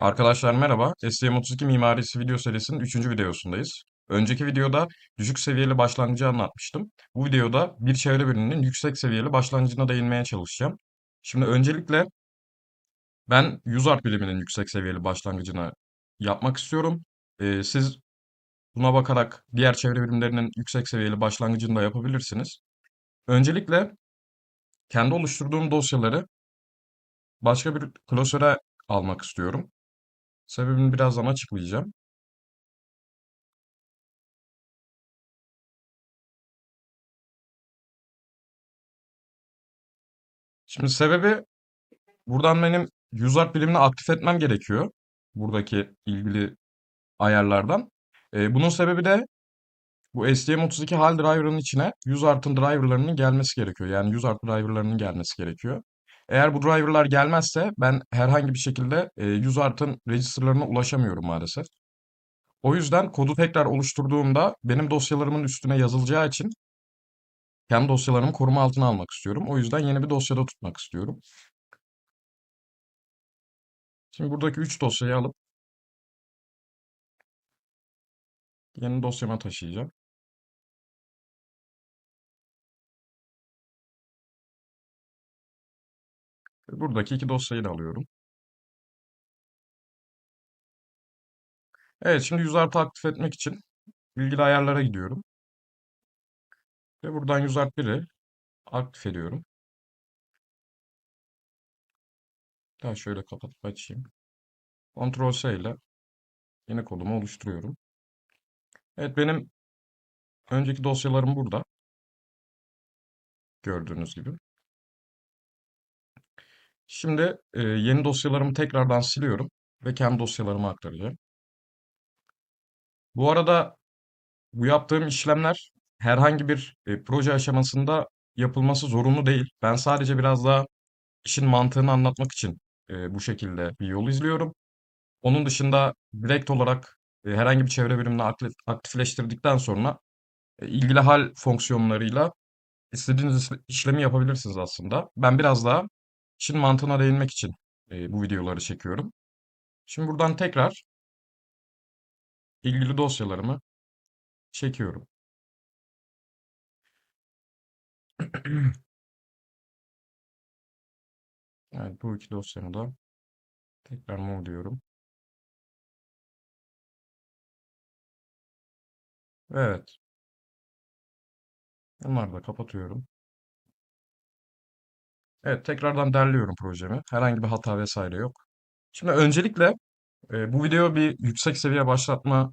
Arkadaşlar merhaba. STM32 mimarisi video serisinin 3. videosundayız. Önceki videoda düşük seviyeli başlangıcı anlatmıştım. Bu videoda bir çevre biriminin yüksek seviyeli başlangıcına değinmeye çalışacağım. Şimdi öncelikle ben 100 art biriminin yüksek seviyeli başlangıcını yapmak istiyorum. Ee, siz buna bakarak diğer çevre birimlerinin yüksek seviyeli başlangıcını da yapabilirsiniz. Öncelikle kendi oluşturduğum dosyaları başka bir klasöre almak istiyorum. Sebebini birazdan açıklayacağım. Şimdi sebebi buradan benim UseArt birimini aktif etmem gerekiyor. Buradaki ilgili ayarlardan. Ee, bunun sebebi de bu STM32 hal driver'ın içine UseArt'ın driver'larının gelmesi gerekiyor. Yani UseArt driver'larının gelmesi gerekiyor. Eğer bu driver'lar gelmezse ben herhangi bir şekilde e, UseArt'ın register'larına ulaşamıyorum maalesef. O yüzden kodu tekrar oluşturduğumda benim dosyalarımın üstüne yazılacağı için kendi dosyalarımı koruma altına almak istiyorum. O yüzden yeni bir dosyada tutmak istiyorum. Şimdi buradaki 3 dosyayı alıp yeni dosyama taşıyacağım. Buradaki iki dosyayı da alıyorum. Evet, şimdi yüzartı aktif etmek için ilgili ayarlara gidiyorum. Ve buradan yüzart 1'i aktif ediyorum. Daha şöyle kapatıp açayım. Ctrl S ile yeni kodumu oluşturuyorum. Evet, benim önceki dosyalarım burada. Gördüğünüz gibi. Şimdi e, yeni dosyalarımı tekrardan siliyorum ve kendi dosyalarıma aktaracağım. Bu arada bu yaptığım işlemler herhangi bir e, proje aşamasında yapılması zorunlu değil. Ben sadece biraz daha işin mantığını anlatmak için e, bu şekilde bir yol izliyorum. Onun dışında direkt olarak e, herhangi bir çevre birimini aktif- aktifleştirdikten sonra e, ilgili hal fonksiyonlarıyla istediğiniz is- işlemi yapabilirsiniz aslında. Ben biraz daha işin mantığına değinmek için e, bu videoları çekiyorum. Şimdi buradan tekrar ilgili dosyalarımı çekiyorum. Evet, bu iki dosyamı da tekrar move diyorum. Evet, bunları da kapatıyorum. Evet, tekrardan derliyorum projemi. Herhangi bir hata vesaire yok. Şimdi öncelikle e, bu video bir yüksek seviye başlatma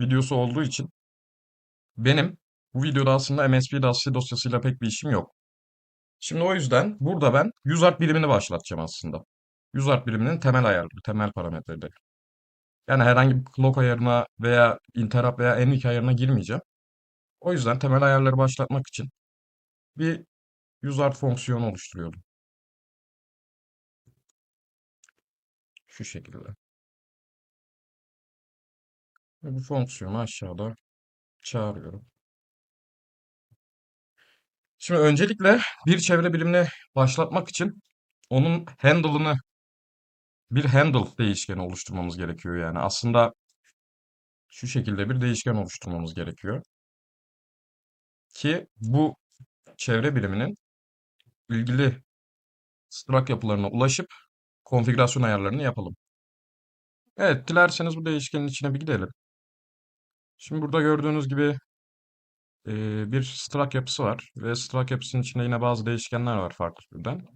videosu olduğu için benim bu videoda aslında MSP dosya dosyasıyla pek bir işim yok. Şimdi o yüzden burada ben UseArt birimini başlatacağım aslında. UseArt biriminin temel ayarları, temel parametreleri. Yani herhangi bir clock ayarına veya interrupt veya envik ayarına girmeyeceğim. O yüzden temel ayarları başlatmak için bir UseArt fonksiyonu oluşturuyorum. Şu şekilde. Ve bu fonksiyonu aşağıda çağırıyorum. Şimdi öncelikle bir çevre birimini başlatmak için onun handle'ını bir handle değişkeni oluşturmamız gerekiyor yani. Aslında şu şekilde bir değişken oluşturmamız gerekiyor. Ki bu çevre biriminin ilgili struct yapılarına ulaşıp konfigürasyon ayarlarını yapalım. Evet, dilerseniz bu değişkenin içine bir gidelim. Şimdi burada gördüğünüz gibi e, bir struct yapısı var ve struct yapısının içinde yine bazı değişkenler var farklı türden.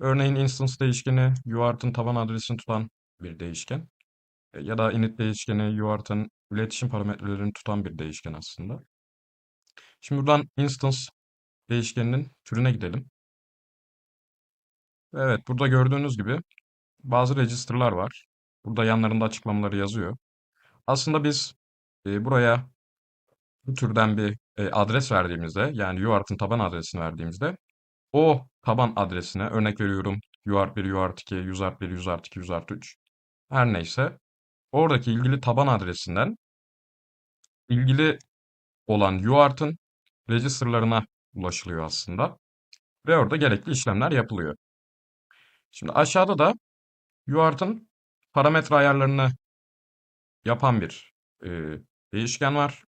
Örneğin instance değişkeni UART'ın taban adresini tutan bir değişken. E, Ya da init değişkeni UART'ın iletişim parametrelerini tutan bir değişken aslında. Şimdi buradan instance değişkeninin türüne gidelim. Evet, burada gördüğünüz gibi bazı register'lar var. Burada yanlarında açıklamaları yazıyor. Aslında biz e, buraya bu türden bir e, adres verdiğimizde yani UART'ın taban adresini verdiğimizde o taban adresine örnek veriyorum UART1, UART2, USART1, USART2, USART3 her neyse oradaki ilgili taban adresinden ilgili olan UART'ın register'larına ulaşılıyor aslında ve orada gerekli işlemler yapılıyor. Şimdi aşağıda da UART'ın parametre ayarlarını yapan bir e, değişken var.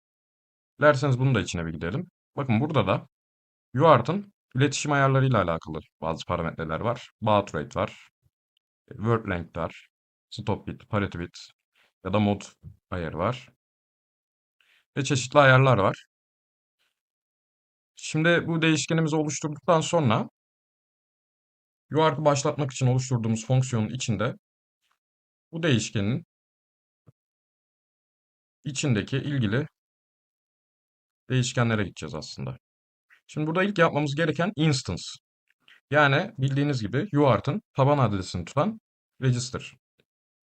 Dilerseniz bunu da içine bir gidelim. Bakın burada da UART'ın iletişim ayarlarıyla alakalı bazı parametreler var. Baud rate var. e, Word length var. Stop bit, parity bit ya da mod ayarı var. Ve çeşitli ayarlar var. Şimdi bu değişkenimizi oluşturduktan sonra UART'ı başlatmak için oluşturduğumuz fonksiyonun içinde bu değişkenin içindeki ilgili değişkenlere gideceğiz aslında. Şimdi burada ilk yapmamız gereken instance. Yani bildiğiniz gibi UART'ın taban adresini tutan register.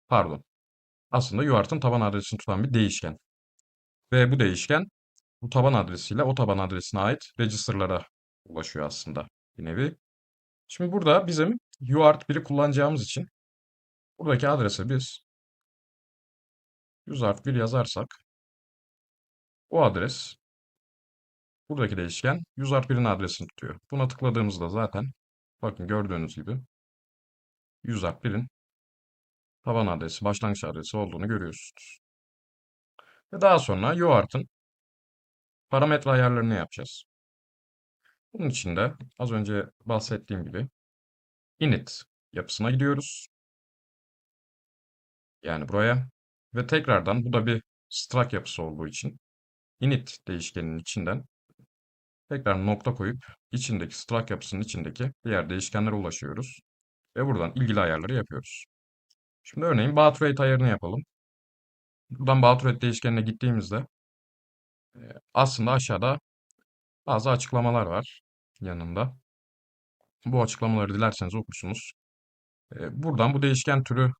Pardon. Aslında UART'ın taban adresini tutan bir değişken. Ve bu değişken bu taban adresiyle o taban adresine ait register'lara ulaşıyor aslında bir nevi. Şimdi burada bizim UART 1'i kullanacağımız için buradaki adrese biz UART 1 yazarsak o adres buradaki değişken UART 1'in adresini tutuyor. Buna tıkladığımızda zaten bakın gördüğünüz gibi UART 1'in taban adresi, başlangıç adresi olduğunu görüyorsunuz. Ve daha sonra UART'ın parametre ayarlarını yapacağız. Bunun için de az önce bahsettiğim gibi init yapısına gidiyoruz. Yani buraya ve tekrardan bu da bir struct yapısı olduğu için init değişkeninin içinden tekrar nokta koyup içindeki struct yapısının içindeki diğer değişkenlere ulaşıyoruz. Ve buradan ilgili ayarları yapıyoruz. Şimdi örneğin baud rate ayarını yapalım. Buradan baud rate değişkenine gittiğimizde e, aslında aşağıda bazı açıklamalar var yanında. Bu açıklamaları dilerseniz okursunuz. E, buradan bu değişken türü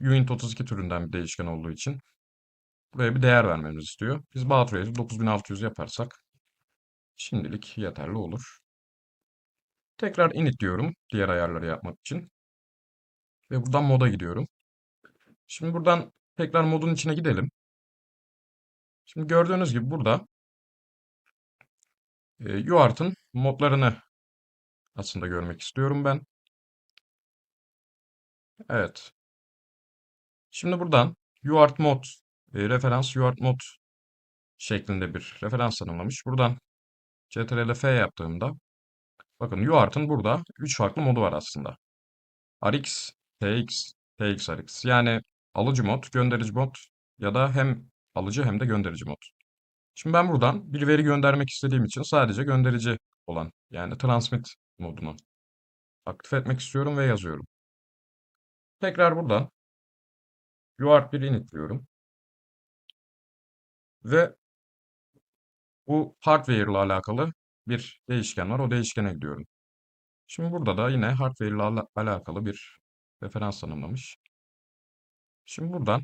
Uint 32 türünden bir değişken olduğu için buraya bir değer vermemizi istiyor. Biz baud rate'i 9600 yaparsak şimdilik yeterli olur. Tekrar init diyorum diğer ayarları yapmak için. Ve buradan moda gidiyorum. Şimdi buradan tekrar modun içine gidelim. Şimdi gördüğünüz gibi burada e, UART'ın modlarını aslında görmek istiyorum ben. Evet. Şimdi buradan UART mod e, referans UART mod şeklinde bir referans tanımlamış. Buradan CTRL F yaptığımda bakın UART'ın burada 3 farklı modu var aslında. RX, TX, TX RX. Yani alıcı mod, gönderici mod ya da hem alıcı hem de gönderici mod. Şimdi ben buradan bir veri göndermek istediğim için sadece gönderici olan yani transmit modunu aktif etmek istiyorum ve yazıyorum. Tekrar buradan UART1 init diyorum. Ve bu hardware ile alakalı bir değişken var. O değişkene gidiyorum. Şimdi burada da yine hardware ile ala- alakalı bir referans tanımlamış. Şimdi buradan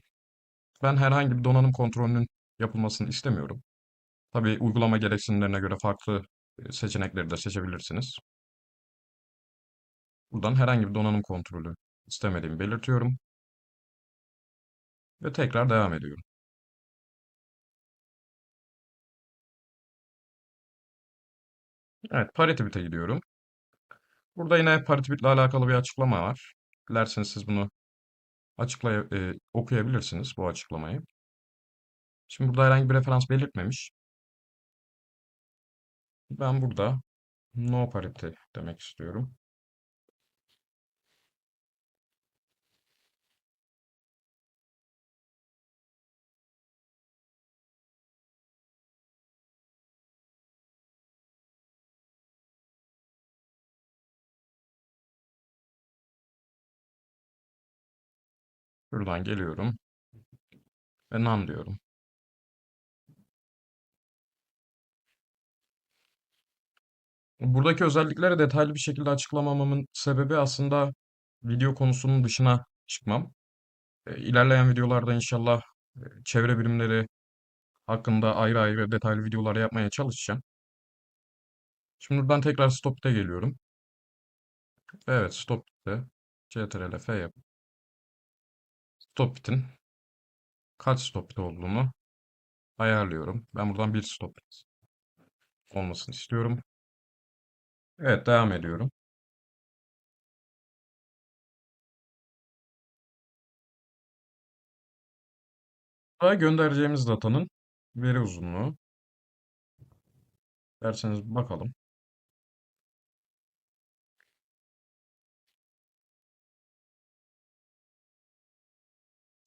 ben herhangi bir donanım kontrolünün yapılmasını istemiyorum. Tabii uygulama gereksinimlerine göre farklı e, seçenekleri de seçebilirsiniz. Buradan herhangi bir donanım kontrolü istemediğimi belirtiyorum. Ve tekrar devam ediyorum. Evet, parity bit'e gidiyorum. Burada yine parity bit ile alakalı bir açıklama var. Dilerseniz siz bunu açıklay e, okuyabilirsiniz bu açıklamayı. Şimdi burada herhangi bir referans belirtmemiş. Ben burada no parity demek istiyorum. Buradan geliyorum ve none diyorum. Buradaki özellikleri detaylı bir şekilde açıklamamamın sebebi aslında video konusunun dışına çıkmam. E, İlerleyen videolarda inşallah e, çevre birimleri hakkında ayrı ayrı detaylı videolar yapmaya çalışacağım. Şimdi buradan tekrar stop'te geliyorum. Evet stop'te CTRL F yap. Stop bit'in kaç stop bit olduğunu ayarlıyorum. Ben buradan bir stop olmasını istiyorum. Evet devam ediyorum. Daha göndereceğimiz datanın veri uzunluğu. Derseniz bakalım.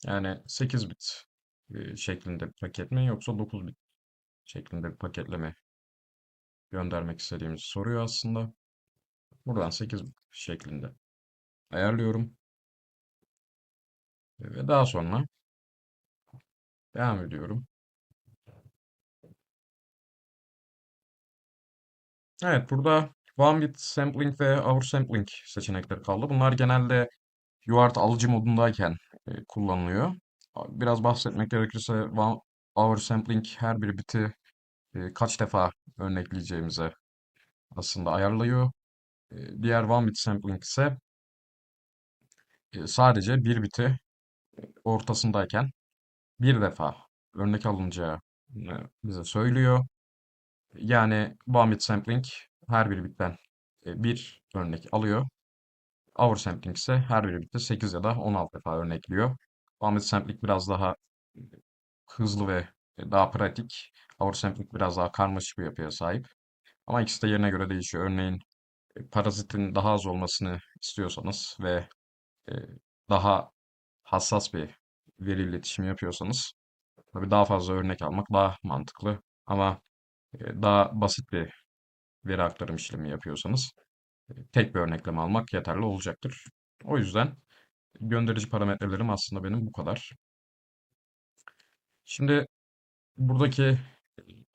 Yani 8 bit şeklinde paket mi yoksa 9 bit şeklinde bir paketleme göndermek istediğimizi soruyor aslında. Buradan 8 bit şeklinde ayarlıyorum. Ve daha sonra devam ediyorum. Evet burada one bit sampling ve hour sampling seçenekleri kaldı. Bunlar genelde UART alıcı modundayken e, kullanılıyor. Biraz bahsetmek gerekirse one hour sampling her bir biti e, kaç defa örnekleyeceğimize aslında ayarlıyor. E, diğer one bit sampling ise e, sadece bir biti ortasındayken bir defa örnek alınacağı bize söylüyor. Yani one bit sampling her bir bitten bir örnek alıyor. Hour sampling ise her bir bitte 8 ya da 16 defa örnekliyor. One bit sampling biraz daha hızlı ve daha pratik. Sampling biraz daha karmaşık bir yapıya sahip. Ama ikisi de yerine göre değişiyor. Örneğin e, parazitin daha az olmasını istiyorsanız ve e, daha hassas bir veri iletişimi yapıyorsanız tabii daha fazla örnek almak daha mantıklı. Ama e, daha basit bir veri aktarım işlemi yapıyorsanız tek bir örnekleme almak yeterli olacaktır. O yüzden gönderici parametrelerim aslında benim bu kadar. Şimdi buradaki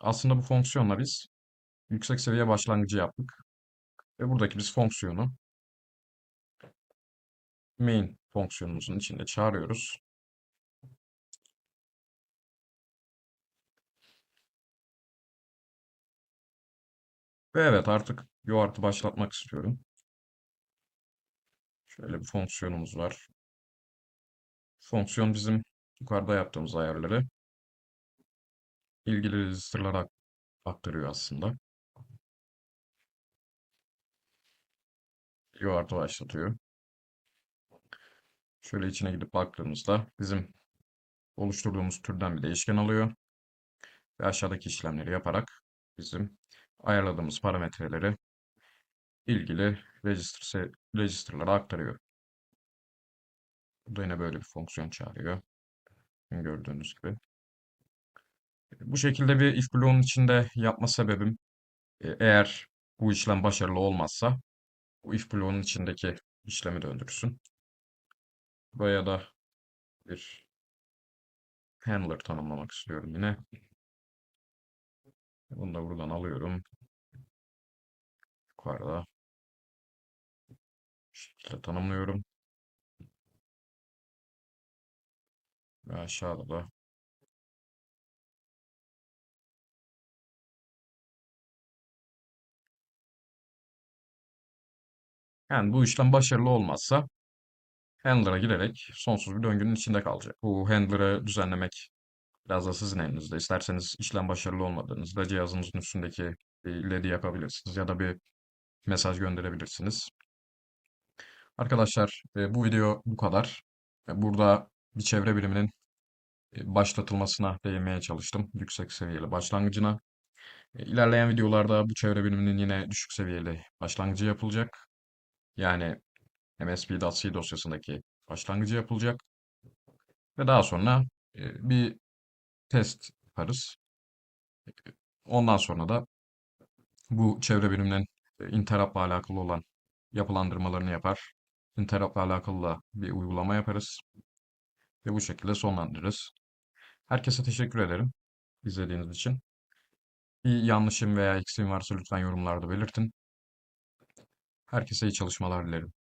aslında bu fonksiyonla biz yüksek seviye başlangıcı yaptık. Ve buradaki biz fonksiyonu main fonksiyonumuzun içinde çağırıyoruz. Ve evet artık UART'ı başlatmak istiyorum. Şöyle bir fonksiyonumuz var. Fonksiyon bizim yukarıda yaptığımız ayarları ilgili register'lara aktarıyor aslında. UART'ı başlatıyor. Şöyle içine gidip baktığımızda bizim oluşturduğumuz türden bir değişken alıyor. Ve aşağıdaki işlemleri yaparak bizim ayarladığımız parametreleri ilgili register, register'lara aktarıyor. Bu da yine böyle bir fonksiyon çağırıyor. Gördüğünüz gibi. Bu şekilde bir if bloğunun içinde yapma sebebim e, eğer bu işlem başarılı olmazsa bu if bloğunun içindeki işlemi döndürsün. Buraya da bir handler tanımlamak istiyorum yine. Bunu da buradan alıyorum. Yukarıda. Bu şekilde tanımlıyorum. Ve aşağıda da Yani bu işlem başarılı olmazsa handler'a girerek sonsuz bir döngünün içinde kalacak. Bu handler'ı düzenlemek biraz da sizin elinizde. İsterseniz işlem başarılı olmadığınızda cihazınızın üstündeki LED'i yakabilirsiniz ya da bir mesaj gönderebilirsiniz. Arkadaşlar e, bu video bu kadar. E, Burada bir çevre biliminin e, başlatılmasına değinmeye çalıştım. Yüksek seviyeli başlangıcına. İlerleyen videolarda bu çevre biliminin yine düşük seviyeli başlangıcı yapılacak. Yani MSP.C dosyasındaki başlangıcı yapılacak. Ve daha sonra e, bir test yaparız. Ondan sonra da bu çevre biliminin e, interrupt'la alakalı olan yapılandırmalarını yapar. Interrupt'la alakalı da bir uygulama yaparız. Ve bu şekilde sonlandırırız. Herkese teşekkür ederim izlediğiniz için. Bir yanlışım veya eksiğim varsa lütfen yorumlarda belirtin. Herkese iyi çalışmalar dilerim.